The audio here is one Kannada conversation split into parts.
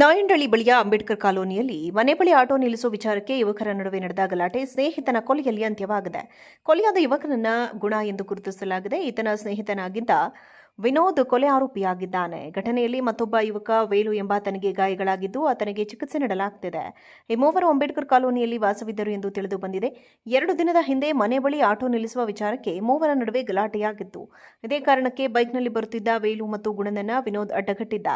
ನಾಯಂಡಳ್ಳಿ ಬಳಿಯ ಅಂಬೇಡ್ಕರ್ ಕಾಲೋನಿಯಲ್ಲಿ ಮನೆ ಬಳಿ ಆಟೋ ನಿಲ್ಲಿಸುವ ವಿಚಾರಕ್ಕೆ ಯುವಕರ ನಡುವೆ ನಡೆದ ಗಲಾಟೆ ಸ್ನೇಹಿತನ ಕೊಲೆಯಲ್ಲಿ ಅಂತ್ಯವಾಗಿದೆ. ಕೊಲೆಯಾದ ಯುವಕನನ್ನ ಗುಣ ಎಂದು ಗುರುತಿಸಲಾಗಿದೆ. ಈತನ ಸ್ನೇಹಿತನಾಗಿದ್ದ ವಿನೋದ್ ಕೊಲೆ ಆರೋಪಿಯಾಗಿದ್ದಾನೆ. ಘಟನೆಯಲ್ಲಿ ಮತ್ತೊಬ್ಬ ಯುವಕ ವೇಲು ಎಂಬಾತನಿಗೆ ಗಾಯಗಳಾಗಿದ್ದು ಆತನಿಗೆ ಚಿಕಿತ್ಸೆ ನೀಡಲಾಗುತ್ತಿದೆ ಈ ಮೂವರು ಅಂಬೇಡ್ಕರ್ ಕಾಲೋನಿಯಲ್ಲಿ ವಾಸವಿದ್ದರು ಎಂದು ತಿಳಿದು ಬಂದಿದೆ. ಎರಡು ದಿನದ ಹಿಂದೆ ಮನೆ ಬಳಿ ಆಟೋ ನಿಲ್ಲಿಸುವ ವಿಚಾರಕ್ಕೆ ಮೂವರ ನಡುವೆ ಗಲಾಟೆಯಾಗಿತ್ತು. ಇದೇ ಕಾರಣಕ್ಕೆ ಬೈಕ್ನಲ್ಲಿ ಬರುತ್ತಿದ್ದ ವೇಲು ಮತ್ತು ಗುಣನನ್ನ ವಿನೋದ್ ಅಡ್ಡಗಟ್ಟಿದ್ದ.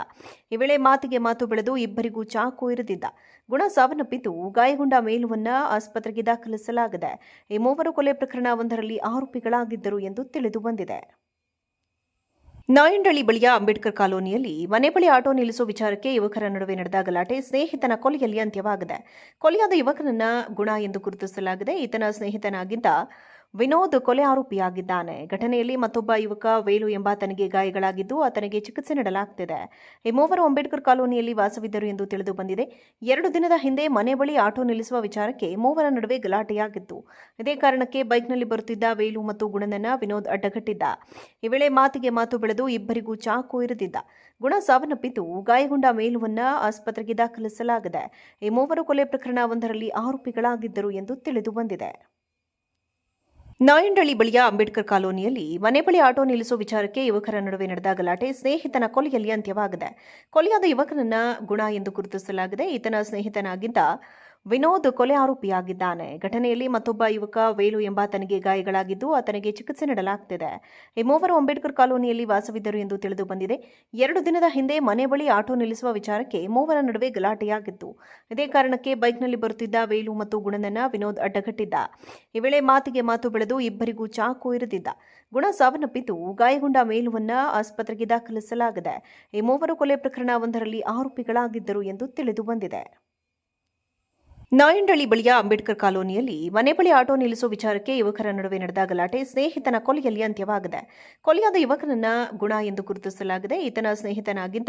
ಈ ವೇಳೆ ಮಾತಿಗೆ ಮಾತು ಬೆಳೆದು ಇಬ್ಬರಿಗೂ ಚಾಕು ಇರಿದಿದ್ದ. ಗುಣ ಸಾವನ್ನಪ್ಪಿದ್ದು ಗಾಯಗೊಂಡ ಮೇಲುವನ್ನ ಆಸ್ಪತ್ರೆಗೆ ದಾಖಲಿಸಲಾಗಿದೆ. ಈ ಮೂವರು ಕೊಲೆ ಪ್ರಕರಣ ಒಂದರಲ್ಲಿ ಆರೋಪಿಗಳಾಗಿದ್ದರು ಎಂದು ತಿಳಿದು ಬಂದಿದೆ. ನಾಯಂಡಳ್ಳಿ ಬಳಿಯ ಅಂಬೇಡ್ಕರ್ ಕಾಲೋನಿಯಲ್ಲಿ ಮನೆ ಬಳಿ ಆಟೋ ನಿಲ್ಲಿಸುವ ವಿಚಾರಕ್ಕೆ ಯುವಕರ ನಡುವೆ ನಡೆದ ಗಲಾಟೆ ಸ್ನೇಹಿತನ ಕೊಲೆಯಲ್ಲಿ ಅಂತ್ಯವಾಗಿದೆ. ಕೊಲೆಯಾದ ಯುವಕನನ್ನ ಗುಣ ಎಂದು ಗುರುತಿಸಲಾಗಿದೆ. ಈತನ ಸ್ನೇಹಿತನಾಗಿದ್ದ ವಿನೋದ್ ಕೊಲೆ ಆರೋಪಿಯಾಗಿದ್ದಾನೆ. ಘಟನೆಯಲ್ಲಿ ಮತ್ತೊಬ್ಬ ಯುವಕ ವೇಲು ಎಂಬಾತನಿಗೆ ಗಾಯಗಳಾಗಿದ್ದು, ಆತನಿಗೆ ಚಿಕಿತ್ಸೆ ನೀಡಲಾಗುತ್ತಿದೆ ಈ ಮೂವರು ಅಂಬೇಡ್ಕರ್ ಕಾಲೋನಿಯಲ್ಲಿ ವಾಸವಿದ್ದರು ಎಂದು ತಿಳಿದು ಬಂದಿದೆ. ಎರಡು ದಿನದ ಹಿಂದೆ ಮನೆ ಬಳಿ ಆಟೋ ನಿಲ್ಲಿಸುವ ವಿಚಾರಕ್ಕೆ ಮೂವರ ನಡುವೆ ಗಲಾಟೆಯಾಗಿತ್ತು. ಇದೇ ಕಾರಣಕ್ಕೆ ಬೈಕ್ನಲ್ಲಿ ಬರುತ್ತಿದ್ದ ವೇಲು ಮತ್ತು ಗುಣನನ್ನ ವಿನೋದ್ ಅಡ್ಡಗಟ್ಟಿದ್ದ. ಈ ವೇಳೆ ಮಾತಿಗೆ ಮಾತು ಬೆಳೆದು ಇಬ್ಬರಿಗೂ ಚಾಕು ಇರಿದಿದ್ದ. ಗುಣ ಸಾವನ್ನಪ್ಪಿದ್ದು, ಗಾಯಗೊಂಡ ಮೇಲುವನ್ನ ಆಸ್ಪತ್ರೆಗೆ ದಾಖಲಿಸಲಾಗಿದೆ. ಈ ಮೂವರು ಕೊಲೆ ಪ್ರಕರಣ ಒಂದರಲ್ಲಿ ಆರೋಪಿಗಳಾಗಿದ್ದರು ಎಂದು ತಿಳಿದು ಬಂದಿದೆ. ನಾಯಂಡಳ್ಳಿ ಬಳಿಯ ಅಂಬೇಡ್ಕರ್ ಕಾಲೋನಿಯಲ್ಲಿ ಮನೆ ಬಳಿ ಆಟೋ ನಿಲ್ಲಿಸುವ ವಿಚಾರಕ್ಕೆ ಯುವಕರ ನಡುವೆ ನಡೆದ ಗಲಾಟೆ ಸ್ನೇಹಿತನ ಕೊಲೆಯಲ್ಲಿ ಅಂತ್ಯವಾಗಿದೆ. ಕೊಲೆಯಾದ ಯುವಕನನ್ನ ಗುಣ ಎಂದು ಗುರುತಿಸಲಾಗಿದೆ. ಈತನ ಸ್ನೇಹಿತನಾಗಿದ್ದ ವಿನೋದ್ ಕೊಲೆ ಆರೋಪಿಯಾಗಿದ್ದಾನೆ. ಘಟನೆಯಲ್ಲಿ ಮತ್ತೊಬ್ಬ ಯುವಕ ವೇಲು ಎಂಬಾತನಿಗೆ ಗಾಯಗಳಾಗಿದ್ದು ಆತನಿಗೆ ಚಿಕಿತ್ಸೆ ನೀಡಲಾಗುತ್ತಿದೆ ಈ ಮೂವರು ಅಂಬೇಡ್ಕರ್ ಕಾಲೋನಿಯಲ್ಲಿ ವಾಸವಿದ್ದರು ಎಂದು ತಿಳಿದು ಬಂದಿದೆ. ಎರಡು ದಿನದ ಹಿಂದೆ ಮನೆ ಬಳಿ ಆಟೋ ನಿಲ್ಲಿಸುವ ವಿಚಾರಕ್ಕೆ ಮೂವರ ನಡುವೆ ಗಲಾಟೆಯಾಗಿತ್ತು. ಇದೇ ಕಾರಣಕ್ಕೆ ಬೈಕ್ನಲ್ಲಿ ಬರುತ್ತಿದ್ದ ವೇಲು ಮತ್ತು ಗುಣನನ್ನ ವಿನೋದ್ ಅಡ್ಡಗಟ್ಟಿದ್ದ. ಈ ವೇಳೆ ಮಾತಿಗೆ ಮಾತು ಬೆಳೆದು ಇಬ್ಬರಿಗೂ ಚಾಕು ಇರಿದಿದ್ದ. ಗುಣ ಸಾವನ್ನಪ್ಪಿದ್ದು ಗಾಯಗೊಂಡ ಮೇಲುವನ್ನ ಆಸ್ಪತ್ರೆಗೆ ದಾಖಲಿಸಲಾಗಿದೆ. ಈ ಮೂವರು ಕೊಲೆ ಪ್ರಕರಣ ಒಂದರಲ್ಲಿ ಆರೋಪಿಗಳಾಗಿದ್ದರು ಎಂದು ತಿಳಿದು ಬಂದಿದೆ. ನಾಯಂಡಳ್ಳಿ ಬಳಿಯ ಅಂಬೇಡ್ಕರ್ ಕಾಲೋನಿಯಲ್ಲಿ ಮನೆ ಬಳಿ ಆಟೋ ನಿಲ್ಲಿಸುವ ವಿಚಾರಕ್ಕೆ ಯುವಕರ ನಡುವೆ ನಡೆದ ಗಲಾಟೆ ಸ್ನೇಹಿತನ ಕೊಲೆಯಲ್ಲಿ ಅಂತ್ಯವಾಗಿದೆ. ಕೊಲೆಯಾದ ಯುವಕನನ್ನ ಗುಣ ಎಂದು ಗುರುತಿಸಲಾಗಿದೆ. ಈತನ ಸ್ನೇಹಿತನಾಗಿದ್ದ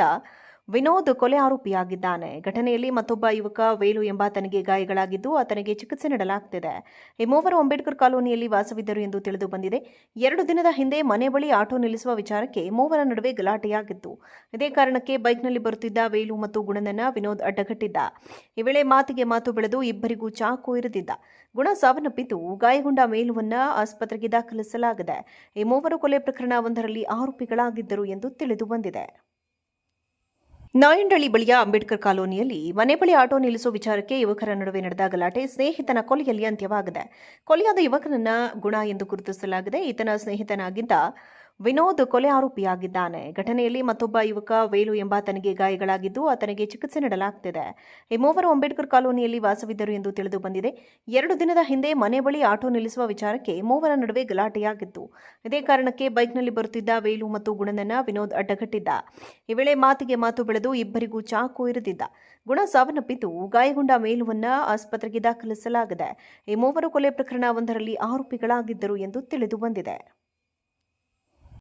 ವಿನೋದ್ ಕೊಲೆ ಆರೋಪಿಯಾಗಿದ್ದಾನೆ. ಘಟನೆಯಲ್ಲಿ ಮತ್ತೊಬ್ಬ ಯುವಕ ವೇಲು ಎಂಬಾತನಿಗೆ ಗಾಯಗಳಾಗಿದ್ದು ಆತನಿಗೆ ಚಿಕಿತ್ಸೆ ನೀಡಲಾಗುತ್ತಿದೆ ಈ ಮೂವರು ಅಂಬೇಡ್ಕರ್ ಕಾಲೋನಿಯಲ್ಲಿ ವಾಸವಿದ್ದರು ಎಂದು ತಿಳಿದು ಬಂದಿದೆ. ಎರಡು ದಿನದ ಹಿಂದೆ ಮನೆ ಬಳಿ ಆಟೋ ನಿಲ್ಲಿಸುವ ವಿಚಾರಕ್ಕೆ ಮೂವರ ನಡುವೆ ಗಲಾಟೆಯಾಗಿತ್ತು. ಇದೇ ಕಾರಣಕ್ಕೆ ಬೈಕ್ನಲ್ಲಿ ಬರುತ್ತಿದ್ದ ವೇಲು ಮತ್ತು ಗುಣನನ್ನ ವಿನೋದ್ ಅಡ್ಡಗಟ್ಟಿದ್ದ. ಈ ವೇಳೆ ಮಾತಿಗೆ ಮಾತು ಬೆಳೆದು ಇಬ್ಬರಿಗೂ ಚಾಕು ಇರಿದಿದ್ದ. ಗುಣ ಸಾವನ್ನಪ್ಪಿದ್ದು ಗಾಯಗೊಂಡ ಮೇಲುವನ್ನ ಆಸ್ಪತ್ರೆಗೆ ದಾಖಲಿಸಲಾಗಿದೆ. ಈ ಮೂವರು ಕೊಲೆ ಪ್ರಕರಣ ಒಂದರಲ್ಲಿ ಆರೋಪಿಗಳಾಗಿದ್ದರು ಎಂದು ತಿಳಿದು ಬಂದಿದೆ. ನಾಯಂಡಳ್ಳಿ ಬಳಿಯ ಅಂಬೇಡ್ಕರ್ ಕಾಲೋನಿಯಲ್ಲಿ ಮನೆ ಬಳಿ ಆಟೋ ನಿಲ್ಲಿಸುವ ವಿಚಾರಕ್ಕೆ ಯುವಕರ ನಡುವೆ ನಡೆದ ಗಲಾಟೆ ಸ್ನೇಹಿತನ ಕೊಲೆಯಲ್ಲಿ ಅಂತ್ಯವಾಗಿದೆ. ಕೊಲೆಯಾದ ಯುವಕನನ್ನ ಗುಣ ಎಂದು ಗುರುತಿಸಲಾಗಿದೆ. ಈತನ ಸ್ನೇಹಿತನಾಗಿದ್ದ ವಿನೋದ್ ಕೊಲೆ ಆರೋಪಿಯಾಗಿದ್ದಾನೆ. ಘಟನೆಯಲ್ಲಿ ಮತ್ತೊಬ್ಬ ಯುವಕ ವೇಲು ಎಂಬಾತನಿಗೆ ಗಾಯಗಳಾಗಿದ್ದು ಆತನಿಗೆ ಚಿಕಿತ್ಸೆ ನೀಡಲಾಗುತ್ತಿದೆ ಈ ಮೂವರು ಅಂಬೇಡ್ಕರ್ ಕಾಲೋನಿಯಲ್ಲಿ ವಾಸವಿದ್ದರು ಎಂದು ತಿಳಿದು ಬಂದಿದೆ. ಎರಡು ದಿನದ ಹಿಂದೆ ಮನೆ ಬಳಿ ಆಟೋ ನಿಲ್ಲಿಸುವ ವಿಚಾರಕ್ಕೆ ಮೂವರ ನಡುವೆ ಗಲಾಟೆಯಾಗಿತ್ತು. ಇದೇ ಕಾರಣಕ್ಕೆ ಬೈಕ್ನಲ್ಲಿ ಬರುತ್ತಿದ್ದ ವೇಲು ಮತ್ತು ಗುಣನನ್ನ ವಿನೋದ್ ಅಡ್ಡಗಟ್ಟಿದ್ದ. ಈ ವೇಳೆ ಮಾತಿಗೆ ಮಾತು ಬೆಳೆದು ಇಬ್ಬರಿಗೂ ಚಾಕು ಇರಿದಿದ್ದ. ಗುಣ ಸಾವನ್ನಪ್ಪಿದ್ದು ಗಾಯಗೊಂಡ ಮೇಲುವನ್ನ ಆಸ್ಪತ್ರೆಗೆ ದಾಖಲಿಸಲಾಗಿದೆ. ಈ ಮೂವರು ಕೊಲೆ ಪ್ರಕರಣ ಒಂದರಲ್ಲಿ ಆರೋಪಿಗಳಾಗಿದ್ದರು ಎಂದು ತಿಳಿದು ಬಂದಿದೆ.